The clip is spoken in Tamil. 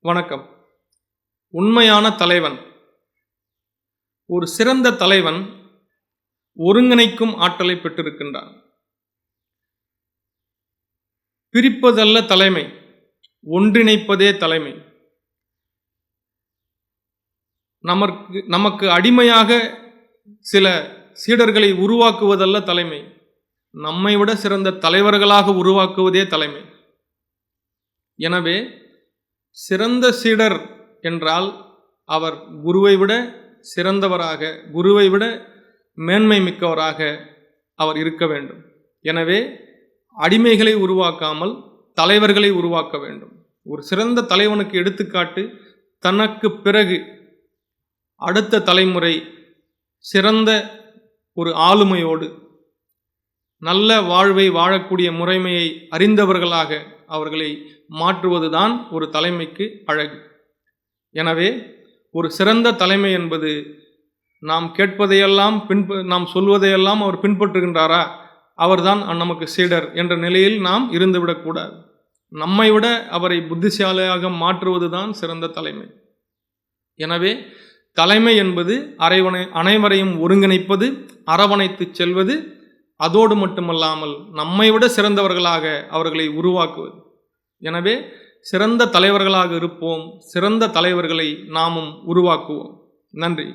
வணக்கம். உண்மையான தலைவன். ஒரு சிறந்த தலைவன் ஒருங்கிணைக்கும் ஆற்றலை பெற்றிருக்கின்றான். பிரிப்பதல்ல தலைமை ஒன்றிணைப்பதே தலைமை. நமக்கு நமக்கு அடிமையாக சில சீடர்களை உருவாக்குவதல்ல தலைமை. நம்மை விட சிறந்த தலைவர்களாக உருவாக்குவதே தலைமை. எனவே சிறந்த சீடர் என்றால் அவர் குருவை விட சிறந்தவராக குருவை விட மேன்மை மிக்கவராக அவர் இருக்க வேண்டும். எனவே அடிமைகளை உருவாக்காமல் தலைவர்களை உருவாக்க வேண்டும். ஒரு சிறந்த தலைவனுக்கு எடுத்துக்காட்டு தனக்கு பிறகு அடுத்த தலைமுறை சிறந்த ஒரு ஆளுமையோடு நல்ல வாழ்வை வாழக்கூடிய முறைமையை அறிந்தவர்களாக அவர்களை மாற்றுவதுதான் ஒரு தலைமைக்கு அழகு. எனவே ஒரு சிறந்த தலைமை என்பது நாம் கேட்பதையெல்லாம் பின்ப நாம் சொல்வதையெல்லாம் அவர் பின்பற்றுகின்றாரா? அவர்தான் நமக்கு சீடர் என்ற நிலையில் நாம் இருந்துவிடக்கூடாது நம்மை விட அவரை புத்திசாலியாக மாற்றுவதுதான் சிறந்த தலைமை. எனவே தலைமை என்பது அரைவனை அனைவரையும் ஒருங்கிணைப்பது அரவணைத்து செல்வது அதோடு மட்டுமல்லாமல் நம்மை விட சிறந்தவர்களாக அவர்களை உருவாக்குவது. எனவே சிறந்த தலைவர்களாக இருப்போம் சிறந்த தலைவர்களை நாமும் உருவாக்குவோம். நன்றி.